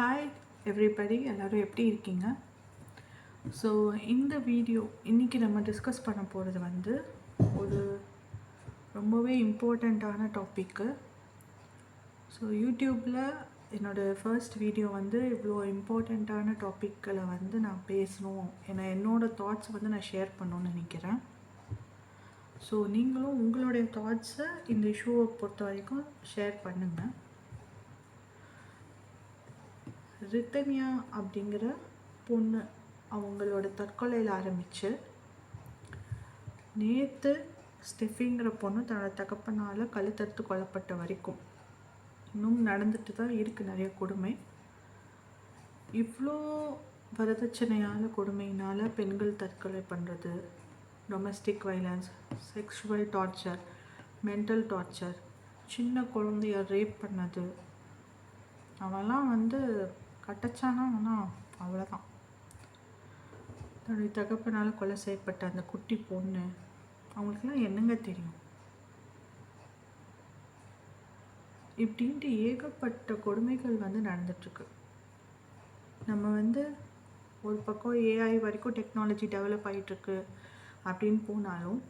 Hi everybody எல்லோரும் எப்படி இருக்கீங்க? ஸோ இந்த வீடியோ இன்றைக்கி நம்ம டிஸ்கஸ் பண்ண போகிறது வந்து ஒரு ரொம்பவே இம்பார்ட்டண்ட்டான டாப்பிக்கு ஸோ யூடியூப்பில் என்னோடய ஃபர்ஸ்ட் வீடியோ வந்து இவ்வளோ இம்பார்ட்டண்ட்டான டாப்பிக்கில் வந்து நான் பேசணும். ஏன்னா என்னோடய தாட்ஸ் வந்து நான் ஷேர் பண்ணணும்னு நினைக்கிறேன். ஸோ நீங்களும் உங்களுடைய தாட்ஸை இந்த இஷ்யூவை பொறுத்த வரைக்கும் ஷேர் பண்ணுங்கள் ரித்தன்யா அப்படிங்கிற பொண்ணு அவங்களோட தற்கொலையில் ஆரம்பித்து நேற்று ஸ்டெஃபிங்கிற பொண்ணு தன்னோட தகப்பனால் கழுத்தறுத்து கொல்லப்பட்ட வரைக்கும். இன்னும் நடந்துட்டு தான் இருக்குது நிறைய கொடுமை. இவ்வளோ வரதட்சணையான கொடுமையினால் பெண்கள் தற்கொலை பண்ணுறது domestic violence sexual torture mental torture சின்ன குழந்தைய ரேப் பண்ணது அவெல்லாம் வந்து கட்டச்சானா ஆனால் அவ்வளோதான் தன்னுடைய தகப்பனால் கொலை செய்யப்பட்ட அந்த குட்டி பொண்ணு அவங்களுக்கெல்லாம் என்னங்க தெரியும்? இப்படின்ட்டு ஏகப்பட்ட கொடுமைகள் வந்து நடந்துட்டுருக்கு. நம்ம வந்து ஒரு பக்கம் ஏஐ வரைக்கும் டெக்னாலஜி டெவலப் ஆகிட்டுருக்கு அப்படின்னு போனாலும்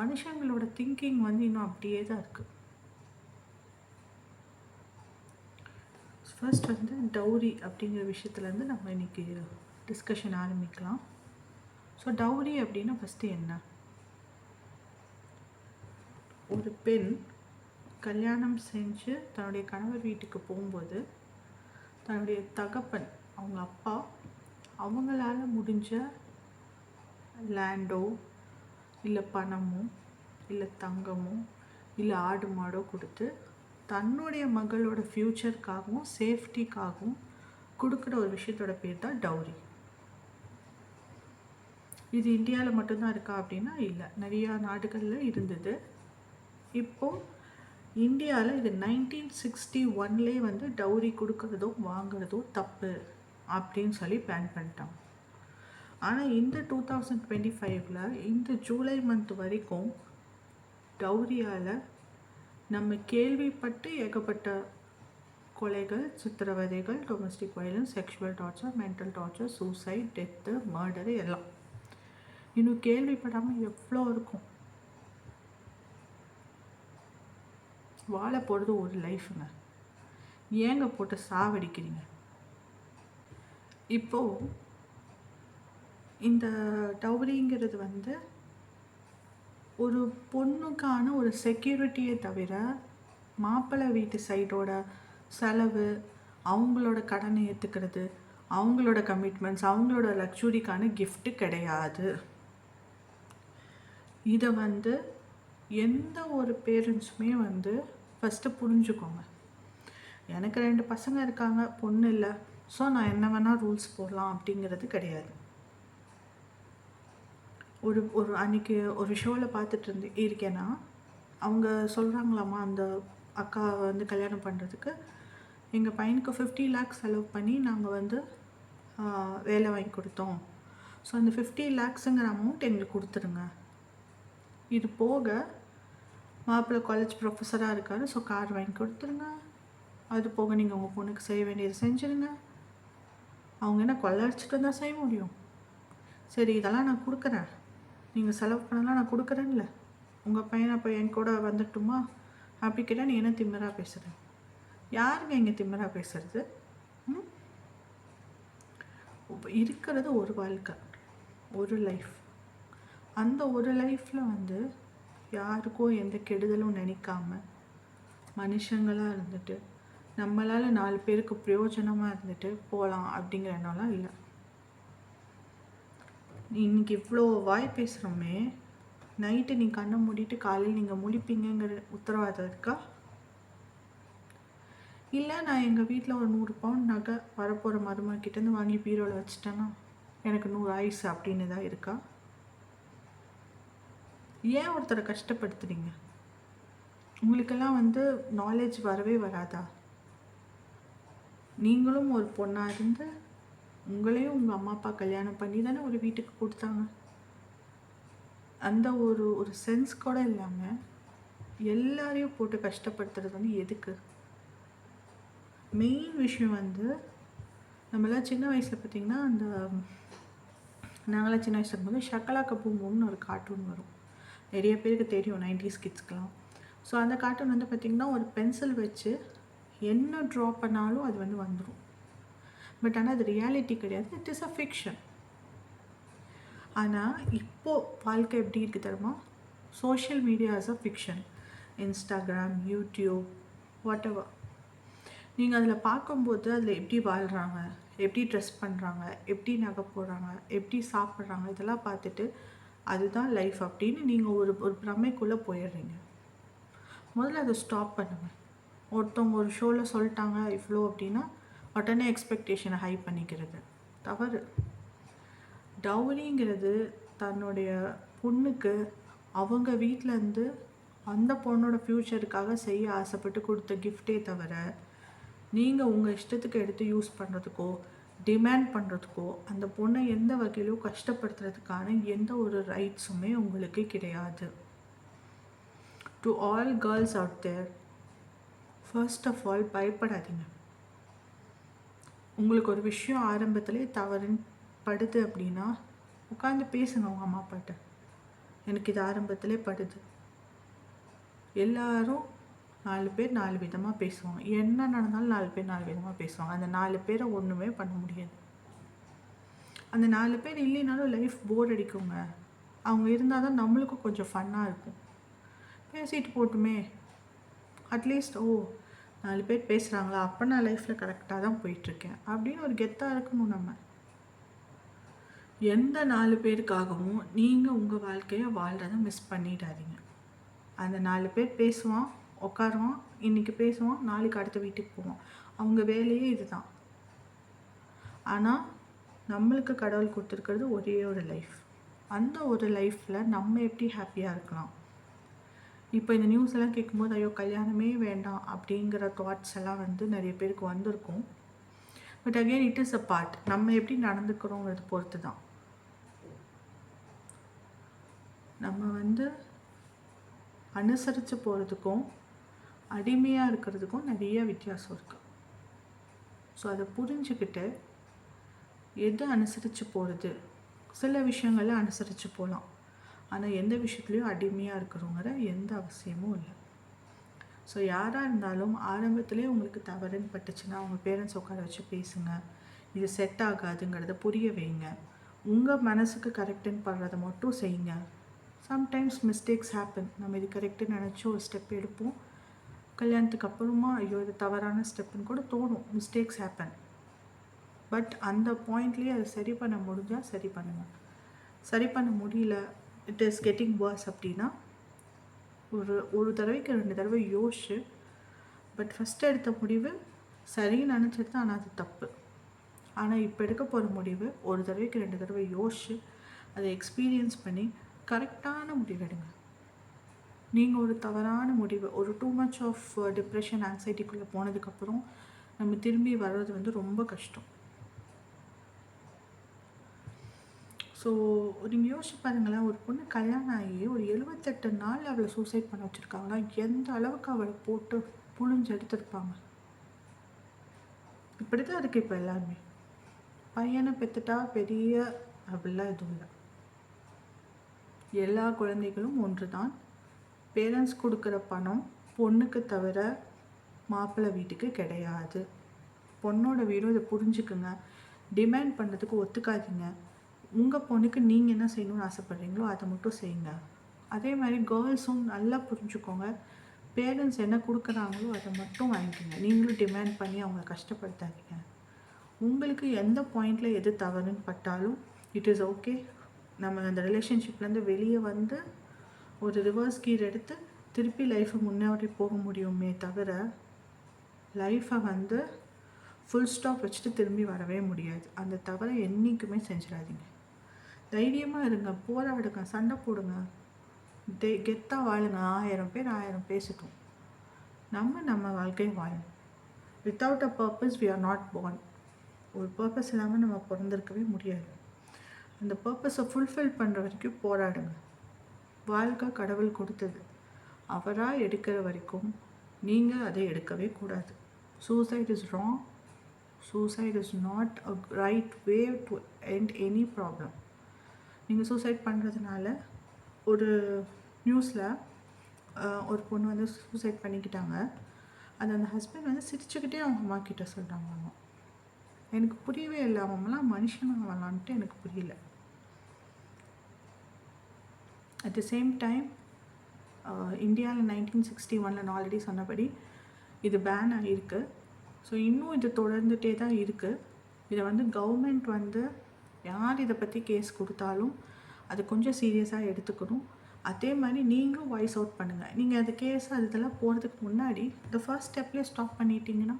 மனுஷங்களோட திங்கிங் வந்து இன்னும் அப்படியே தான் இருக்குது ஃபர்ஸ்ட் வந்து டவுரி அப்படிங்கிற விஷயத்துலேருந்து நம்ம இன்றைக்கி டிஸ்கஷன் ஆரம்பிக்கலாம். ஸோ டவுரி அப்படின்னா ஃபஸ்ட்டு என்ன? ஒரு பெண் கல்யாணம் செஞ்சு தன்னுடைய கணவர் வீட்டுக்கு போகும்போது தன்னுடைய தகப்பன் அவங்க அப்பா அவங்களால முடிஞ்ச லேண்டோ இல்லை பணமோ இல்லை தங்கமோ இல்லை ஆடு மாடோ கொடுத்து தன்னுடைய மகளோட ஃப்யூச்சருக்காகவும் சேஃப்டிக்காகவும் கொடுக்குற ஒரு விஷயத்தோட பேர் தான் டவுரி இது இந்தியாவில் மட்டும்தான் இருக்கா அப்படின்னா இல்லை. நிறையா நாடுகளில் இருந்தது. இப்போது இந்தியாவில் இது நைன்டீன் சிக்ஸ்டி ஒன்லேயே வந்து டவுரி கொடுக்கறதோ வாங்குறதோ தப்பு அப்படின்னு சொல்லி பேன் பண்ணிட்டாங்க. ஆனால் இந்த டூ தௌசண்ட் டுவெண்ட்டி ஃபைவ்ல இந்த ஜூலை மந்த் வரைக்கும் டவுரியால் நம்ம கேள்விப்பட்டு ஏகப்பட்ட கொலைகள் சித்திரவதைகள் domestic violence sexual torture mental torture suicide death murder எல்லாம். இன்னும் கேள்விப்படாமல் எவ்வளோ இருக்கும்? வாழ போகிறது ஒரு லைஃபுங்க ஏங்க போட்டு சாவடிக்கிறீங்க? இப்போது இந்த டவுரிங்கிறது வந்து ஒரு பொண்ணுக்கான ஒரு செக்யூரிட்டியை தவிர மாப்பிள்ளை வீட்டு சைடோட செலவு அவங்களோட கடனை ஏற்றுக்கிறது அவங்களோட கமிட்மெண்ட்ஸ் அவங்களோட லக்ஸுரிக்கான கிஃப்ட்டு கிடையாது. இதை வந்து எந்த ஒரு பேரண்ட்ஸுமே வந்து ஃபஸ்ட்டு புரிஞ்சுக்கோங்க. எனக்கு ரெண்டு பசங்க இருக்காங்க பொண்ணு இல்லை ஸோ நான் என்ன வேணால் ரூல்ஸ் போடலாம் அப்படிங்கிறது கிடையாது. ஒரு ஒரு அன்றைக்கி ஒரு ஷோவில் பார்த்துட்டு இருந்து இருக்கேன்னா அவங்க சொல்கிறாங்களாம்மா அந்த அக்கா வந்து கல்யாணம் பண்ணுறதுக்கு எங்கள் பையனுக்கு ஃபிஃப்டி லேக்ஸ் செலவு பண்ணி நாங்கள் வந்து வேலை வாங்கி கொடுத்தோம். ஸோ அந்த ஃபிஃப்டி லேக்ஸுங்கிற அமௌண்ட் எங்களுக்கு கொடுத்துருங்க. இது போக மாப்பிள்ளை காலேஜ் ப்ரொஃபஸராக இருக்கார் ஸோ கார் வாங்கி கொடுத்துருங்க. அது போக நீங்கள் உங்கள் பொண்ணுக்கு செய்ய வேண்டியது செஞ்சுருங்க. அவங்க என்ன கொள்ளடிச்சிட்டு தான் செய்ய முடியும். சரி இதெல்லாம் நான் கொடுக்குறேன். நீங்கள் செலவு பண்ணலாம் நான் கொடுக்குறேன்ல. உங்கள் பையன் அப்போ என் கூட வந்துட்டுமா? அப்படி கேட்டால் நீ என்ன திமிராக பேசுகிற யாருங்க இங்கே திமிராக பேசுறது? இருக்கிறது ஒரு வாழ்க்கை ஒரு லைஃப் அந்த ஒரு லைஃப்பில் வந்து யாருக்கும் எந்த கெடுதலும் நினைக்காம மனுஷங்களாக இருந்துட்டு நம்மளால் நாலு பேருக்கு பிரயோஜனமாக இருந்துட்டு போகலாம் அப்படிங்கிற இல்லை. இன்னைக்கு இவ்வளோ வாய் பேசுகிறோமே நைட்டு நீ கண்ணை மூடிட்டு காலையில் நீங்கள் முழிப்பீங்கங்கிற உத்தரவாதம் இருக்கா? இல்லை நான் எங்கள் வீட்டில் ஒரு நூறு பவுண்ட் நகை வரப்போகிற மருமகிட்டேருந்து வாங்கி பீரோவில் வச்சுட்டேன்னா எனக்கு நூறு ஆயுசு அப்படின்னு தான் இருக்கா? ஏன் ஒருத்தரை கஷ்டப்படுத்துறீங்க? உங்களுக்கெல்லாம் வந்து நாலேஜ் வரவே வராதா? நீங்களும் ஒரு பொண்ணாக இருந்து உங்களையும் உங்கள் அம்மா அப்பா கல்யாணம் பண்ணி தானே ஒரு வீட்டுக்கு கொடுத்தாங்க. அந்த ஒரு ஒரு சென்ஸ் கூட இல்லாமல் எல்லாரையும் போட்டு கஷ்டப்படுத்துறது வந்து எதுக்கு? மெயின் விஷயம் வந்து நம்மளாம் சின்ன வயசில் பார்த்திங்கன்னா அந்த நாங்களாம் சின்ன வயசில் இருக்கும்போது ஷக்கலா கப்பூமோன்னு ஒரு கார்ட்டூன் வரும். நிறைய பேருக்கு தெரியும் நைன்டிஸ் கிட்ஸ்க்கெலாம் ஸோ அந்த கார்ட்டூன் வந்து பார்த்திங்கன்னா ஒரு பென்சில் வச்சு என்ன ட்ரா பண்ணாலும் அது வந்து வந்துடும் பட் ஆனால் அது ரியாலிட்டி கிடையாது. இட் இஸ் அ ஃபிக்ஷன் ஆனால் இப்போது வாழ்க்கை எப்படி இருக்குது தெரியுமா? Social media is a fiction Instagram YouTube whatever நீங்கள் அதில் பார்க்கும்போது அதில் எப்படி வாழ்கிறாங்க எப்படி ட்ரெஸ் பண்ணுறாங்க எப்படி நகை போடுறாங்க? எப்படி சாப்பிட்றாங்க? இதெல்லாம் பார்த்துட்டு அதுதான் லைஃப் அப்படின்னு நீங்கள் ஒரு ஒரு பிரமைக்குள்ளே போயிடுறீங்க. முதல்ல அதை ஸ்டாப் பண்ணுங்கள் ஒருத்தவங்க ஒரு ஷோவில் சொல்லிட்டாங்க இவ்வளோ அப்படின்னா உடனே எக்ஸ்பெக்டேஷனை ஹை பண்ணிக்கிறது. தவறு. டவுரிங்கிறது தன்னுடைய பொண்ணுக்கு அவங்க வீட்டிலேருந்து அந்த பொண்ணோட ஃப்யூச்சருக்காக செய்ய ஆசைப்பட்டு கொடுத்த கிஃப்டே தவிர நீங்கள் உங்கள் இஷ்டத்துக்கு எடுத்து யூஸ் பண்ணுறதுக்கோ டிமேண்ட் பண்ணுறதுக்கோ அந்த பொண்ணை எந்த வகையிலும் கஷ்டப்படுத்துறதுக்கான எந்த ஒரு ரைட்ஸுமே உங்களுக்கு கிடையாது. To all girls out there first of all பயப்படாதீங்க. உங்களுக்கு ஒரு விஷயம் ஆரம்பத்துலேயே தவறுன்னு படுது அப்படின்னா உட்காந்து பேசுங்க உங்கள் அம்மா அப்பாட்ட. எனக்கு இது ஆரம்பத்திலே படுது. எல்லாரும் நாலு பேர் நாலு விதமாக பேசுவாங்க. என்ன நடந்தாலும் நாலு பேர் நாலு விதமாக பேசுவாங்க. அந்த நாலு பேரை ஒன்றுமே பண்ண முடியாது. அந்த நாலு பேர் இல்லைனாலும் லைஃப் போர் அடிக்குங்க. அவங்க இருந்தால் தான் நம்மளுக்கும் கொஞ்சம் ஃபன்னாக இருக்கும். பேசிட்டு போட்டுமே. அட்லீஸ்ட் ஓ நாலு பேர் பேசுகிறாங்களா அப்போ நான் லைஃப்பில் கரெக்டாக தான் போயிட்டுருக்கேன். அப்படின்னு ஒரு கெத்தாக இருக்கணும் நம்ம. எந்த நாலு பேருக்காகவும் நீங்கள் உங்கள் வாழ்க்கையை வாழ்கிறத மிஸ் பண்ணிடாதீங்க. அந்த நாலு பேர் பேசுவான் உட்காருவான் இன்றைக்கி பேசுவான் நாளைக்கு அடுத்த வீட்டுக்கு போவான். அவங்க வேலையே இதுதான். ஆனால் நம்மளுக்கு கடவுள் கொடுத்துருக்கிறது ஒரே ஒரு லைஃப் அந்த ஒரு லைஃப்பில் நம்ம எப்படி ஹாப்பியாக இருக்கலாம்? இப்போ இந்த நியூஸ் எல்லாம் கேட்கும்போது ஐயோ கல்யாணமே வேண்டாம் அப்படிங்கிற தாட்ஸ் எல்லாம் வந்து நிறைய பேருக்கு வந்திருக்கும். But again it is a part நம்ம எப்படி நடந்துக்கிறோங்கிறது பொறுத்து தான் நம்ம வந்து அனுசரித்து போகிறதுக்கும் அடிமையாக இருக்கிறதுக்கும் நிறைய வித்தியாசம் இருக்குது ஸோ அதை புரிஞ்சுக்கிட்டு எது அனுசரித்து போகிறது சில விஷயங்களை அனுசரித்து போகலாம் ஆனால் எந்த விஷயத்துலையும் அடிமையாக இருக்கிறோங்கிற எந்த அவசியமும் இல்லை. ஸோ யாராக இருந்தாலும் ஆரம்பத்துலேயே உங்களுக்கு தவறுன்னு பட்டுச்சுன்னா அவங்க பேரண்ட்ஸ் உட்கார வச்சு பேசுங்க. இது செட் ஆகாதுங்கிறத புரிய வைங்க. உங்கள் மனசுக்கு கரெக்டுன்னு படுறதை மட்டும் செய்யுங்க. சம்டைம்ஸ் மிஸ்டேக்ஸ் ஹேப்பன் நம்ம இது கரெக்டுன்னு நினச்சி ஒரு ஸ்டெப் எடுப்போம். கல்யாணத்துக்கு அப்புறமா ஐயோ இது தவறான ஸ்டெப்புன்னு கூட தோணும். மிஸ்டேக்ஸ் ஹேப்பன் பட் அந்த பாயிண்ட்லேயே அதை சரி பண்ண முடிஞ்சால் சரி பண்ணுங்கள் சரி பண்ண முடியல இட் இஸ் கெட்டிங் வேர்ஸ் அப்படின்னா ஒரு ஒரு தடவைக்கு ரெண்டு தடவை யோசிச்சு பட் ஃபஸ்ட்டு எடுத்த முடிவு சரின்னு நினச்சது ஆனால் அது தப்பு. ஆனால் இப்போ எடுக்க போகிற முடிவு ஒரு தடவைக்கு ரெண்டு தடவை யோசிச்சு அதை எக்ஸ்பீரியன்ஸ் பண்ணி கரெக்டான முடிவு எடுங்க. நீங்கள் ஒரு தவறான முடிவு ஒரு too much of depression uh, ஆங்ஸைட்டிக்குள்ளே போனதுக்கப்புறம் நம்ம திரும்பி வர்றது வந்து ரொம்ப கஷ்டம். ஸோ நீங்கள் யோசிச்சு பாருங்களேன். ஒரு பொண்ணு கல்யாணம் ஆகி ஒரு எழுபத்தெட்டு நாள் அவளை சூசைட் பண்ண வச்சுருக்காங்களா? எந்த அளவுக்கு அவளை போட்டு புழிஞ்சு எடுத்திருப்பாங்க? இப்படி தான் இருக்குது இப்போ எல்லாருமே. பையனை பெற்றுட்டா பெரிய அப்படிலாம் எதுவும் இல்லை. எல்லா குழந்தைகளும் ஒன்று தான் பேரண்ட்ஸ் கொடுக்குற பணம் பொண்ணுக்கு தவிர மாப்பிள்ளை வீட்டுக்கு கிடையாது. பொண்ணோட வீடும் இதை புரிஞ்சுக்குங்க. டிமாண்ட் பண்ணுறதுக்கு ஒத்துக்காதீங்க. உங்கள் பொண்ணுக்கு நீங்கள் என்ன செய்யணும்னு ஆசைப்பட்றீங்களோ அதை மட்டும் செய்யுங்க. அதே மாதிரி கேர்ள்ஸும் நல்லா புரிஞ்சுக்கோங்க. பேரண்ட்ஸ் என்ன கொடுக்குறாங்களோ அதை மட்டும் வாங்கிக்கோங்க. நீங்களும் டிமாண்ட் பண்ணி அவங்கள கஷ்டப்படுத்தாதீங்க. உங்களுக்கு எந்த பாயிண்டில் எது தவறுன்னு பட்டாலும் இட் இஸ் ஓகே நம்ம அந்த ரிலேஷன்ஷிப்லேருந்து வெளியே வந்து ஒரு ரிவர்ஸ் கீர் எடுத்து திருப்பி லைஃப்பை முன்னாடி போக முடியுமே தவிர லைஃப்பை வந்து ஃபுல் ஸ்டாப் வச்சுட்டு திரும்பி வரவே முடியாது. அந்த தவறை என்றைக்குமே செஞ்சிடாதீங்க. தைரியமாக இருங்க. போராடுங்க. சண்டை போடுங்க. தே கெத்தாக வாழுங்க. ஆயிரம் பேர் ஆயிரம் பேசிட்டோம். நம்ம நம்ம வாழ்க்கையை வாழணும் without a purpose we are not born ஒரு பர்பஸ் இல்லாமல் நம்ம பிறந்திருக்கவே முடியாது. அந்த பர்பஸை ஃபுல்ஃபில் பண்ணுற வரைக்கும் போராடுங்க. வாழ்க்கை கடவுள் கொடுத்தது. அவராக எடுக்கிற வரைக்கும் நீங்கள் அதை எடுக்கவே கூடாது. Suicide is wrong suicide is not a right way to end any problem நீங்கள் சூசைட் பண்ணுறதுனால ஒரு நியூஸில் ஒரு பொண்ணு வந்து சூசைட் பண்ணிக்கிட்டாங்க. அது அந்த ஹஸ்பண்ட் வந்து சிரிச்சுக்கிட்டே அவங்க அம்மா கிட்ட சொல்கிறாங்க எனக்கு புரியவே இல்லை அவங்களாம் மனுஷனாக வரலான்ட்டு எனக்கு புரியல. அட் த சேம் டைம் இந்தியாவில் நைன்டீன் சிக்ஸ்டி ஒனில் நான் ஆல்ரெடி சொன்னபடி இது பேன் ஆகிருக்கு ஸோ இன்னும் இது தொடர்ந்துகிட்டே தான் இருக்குது இதை வந்து கவர்மெண்ட் வந்து யார் இதை பற்றி கேஸ் கொடுத்தாலும் அது கொஞ்சம் சீரியஸாக எடுத்துக்கணும். அதே மாதிரி நீங்களும் வாய்ஸ் அவுட் பண்ணுங்கள் நீங்கள் அந்த கேஸ் அது இதெல்லாம் போகிறதுக்கு முன்னாடி இந்த ஃபர்ஸ்ட் ஸ்டெப்லேயே ஸ்டாப் பண்ணிட்டீங்கன்னா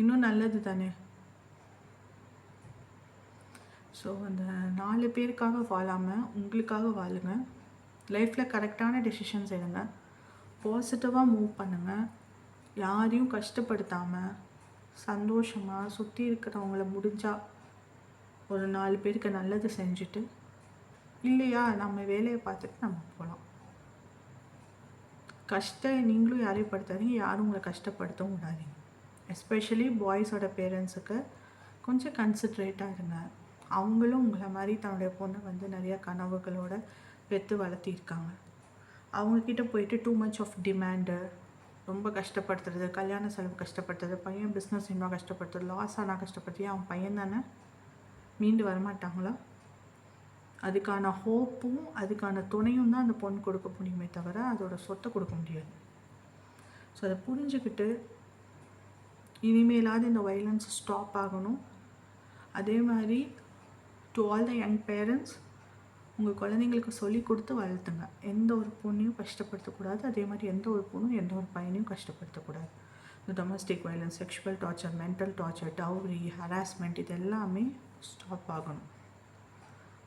இன்னும் நல்லது தானே? ஸோ அந்த நாலு பேருக்காக வாழாமல் உங்களுக்காக வாழுங்க. லைஃப்பில் கரெக்டான டெசிஷன்ஸ் எடுங்க. பாசிட்டிவாக மூவ் பண்ணுங்கள் யாரையும் கஷ்டப்படுத்தாமல் சந்தோஷமாக சுற்றி இருக்கிறவங்கள முடிஞ்சால் ஒரு நாலு பேருக்கு நல்லது செஞ்சுட்டு இல்லையா நம்ம வேலையை பார்த்துட்டு நம்ம போகலாம். கஷ்டம் நீங்களும் யாரையும் படுத்தாதீங்க யாரும் உங்களை கஷ்டப்படுத்தவும் விடாதீங்க. எஸ்பெஷலி பாய்ஸோட பேரண்ட்ஸுக்கு கொஞ்சம் கன்சிட்ரேட்டாக இருங்க. அவங்களும் உங்களை மாதிரி தன்னுடைய பொண்ணை வந்து நிறையா கனவுகளோட பெற்று வளர்த்திருக்காங்க. அவங்கக்கிட்ட போயிட்டு டூ மச் ஆஃப் டிமாண்டு ரொம்ப கஷ்டப்படுத்துறது கல்யாண செலவு கஷ்டப்படுத்துறது பையன் பிஸ்னஸ் இன்னும் கஷ்டப்படுத்துறது லாஸ் ஆனால் கஷ்டப்படுத்தி அவன் பையன் தானே? மீண்டு வரமாட்டாங்களா? அதுக்கான ஹோப்பும் அதுக்கான துணையும் தான் அந்த பொண்ணு கொடுக்க முடியுமே தவிர அதோட சொத்தை கொடுக்க முடியாது. ஸோ அதை புரிஞ்சுக்கிட்டு இனிமேலாவது இந்த வைலன்ஸ் ஸ்டாப் ஆகணும். அதே மாதிரி to all the young parents உங்கள் குழந்தைங்களுக்கு சொல்லி கொடுத்து வளர்த்துங்க. எந்த ஒரு பொண்ணையும் கஷ்டப்படுத்தக்கூடாது. அதே மாதிரி எந்த ஒரு பொண்ணும் எந்த ஒரு பையனையும் கஷ்டப்படுத்தக்கூடாது. Domestic violence sexual torture mental torture dowry harassment இது எல்லாமே ஸ்டாப் ஆகணும்.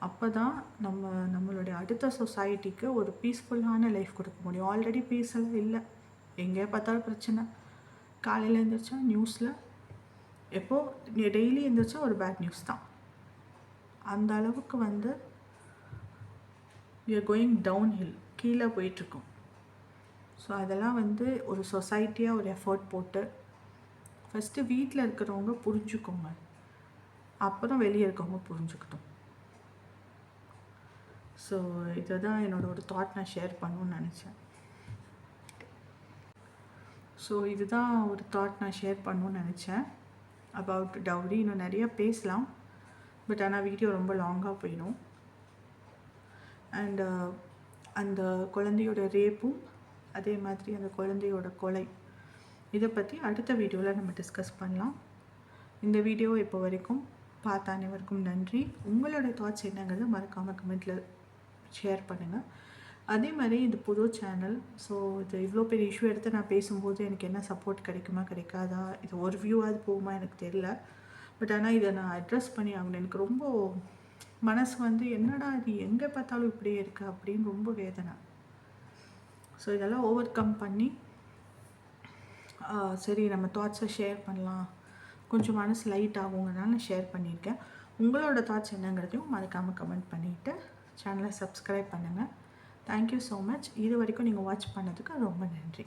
அப்போ தான் நம்ம நம்மளுடைய அடுத்த சொசைட்டிக்கு ஒரு பீஸ்ஃபுல்லான லைஃப் கொடுக்க முடியும். ஆல்ரெடி பீஸ்ஃபுல்லாக இல்லை. எங்கே பார்த்தாலும் பிரச்சனை. காலையில் எழுந்திரிச்சா நியூஸில் எப்போது டெய்லி எழுந்திரிச்சா ஒரு பேட் நியூஸ் தான். அந்த அளவுக்கு வந்து யூஆர் கோயிங் டவுன் ஹில் கீழே போயிட்டுருக்கோம் ஸோ அதெல்லாம் வந்து ஒரு சொசைட்டியாக ஒரு எஃபர்ட் போட்டு ஃபஸ்ட்டு வீட்டில் இருக்கிறவங்க புரிஞ்சுக்கோங்க. அப்புறம் வெளியே இருக்கவங்க புரிஞ்சுக்கிட்டோம். ஸோ இதை தான் என்னோடய ஒரு தாட் நான் ஷேர் பண்ணணும்னு நினச்சேன். ஸோ இதுதான் ஒரு தாட் நான் ஷேர் பண்ணணும்னு நினச்சேன். அபவுட் டவுரி இன்னும் நிறையா பேசலாம். பட் ஆனால் வீடியோ ரொம்ப லாங்காக போயிடும். அண்டு uh, அந்த குழந்தையோட ரேப்பும் அதே மாதிரி அந்த குழந்தையோட கொலை. இதை பற்றி அடுத்த வீடியோவில் நம்ம டிஸ்கஸ் பண்ணலாம். இந்த வீடியோ இப்போ வரைக்கும் பார்த்த அனைவருக்கும் நன்றி. உங்களோட தாட்ஸ் என்னங்கிறத மறக்காமல் கமெண்ட்டில் ஷேர் பண்ணுங்கள் அதே மாதிரி இது புது சேனல் ஸோ இது இவ்வளோ பெரிய இஷ்யூ எடுத்து நான் பேசும்போது எனக்கு என்ன சப்போர்ட் கிடைக்குமா கிடைக்காதா? இது ஒரு வியூவாவது போகுமா எனக்கு தெரியல. பட் ஆனால் இதை நான் அட்ரஸ் பண்ணி ஆகணும். எனக்கு ரொம்ப மனசு வந்து என்னடா இது எங்கே பார்த்தாலும் இப்படியே இருக்கு அப்படின்னு ரொம்ப வேதனை. ஸோ இதெல்லாம் ஓவர் கம் பண்ணி சரி நம்ம தாட்ஸை ஷேர் பண்ணலாம். கொஞ்சம் மனசு லைட் ஆகுங்கிறனால நான் ஷேர் பண்ணியிருக்கேன். உங்களோட தாட்ஸ் என்னங்கிறதையும் மறக்காமல் கமெண்ட் பண்ணிவிட்டு சேனலை சப்ஸ்கிரைப் பண்ணுங்கள் தேங்க்யூ ஸோ மச் இது வரைக்கும் நீங்கள் வாட்ச் பண்ணதுக்கு ரொம்ப நன்றி.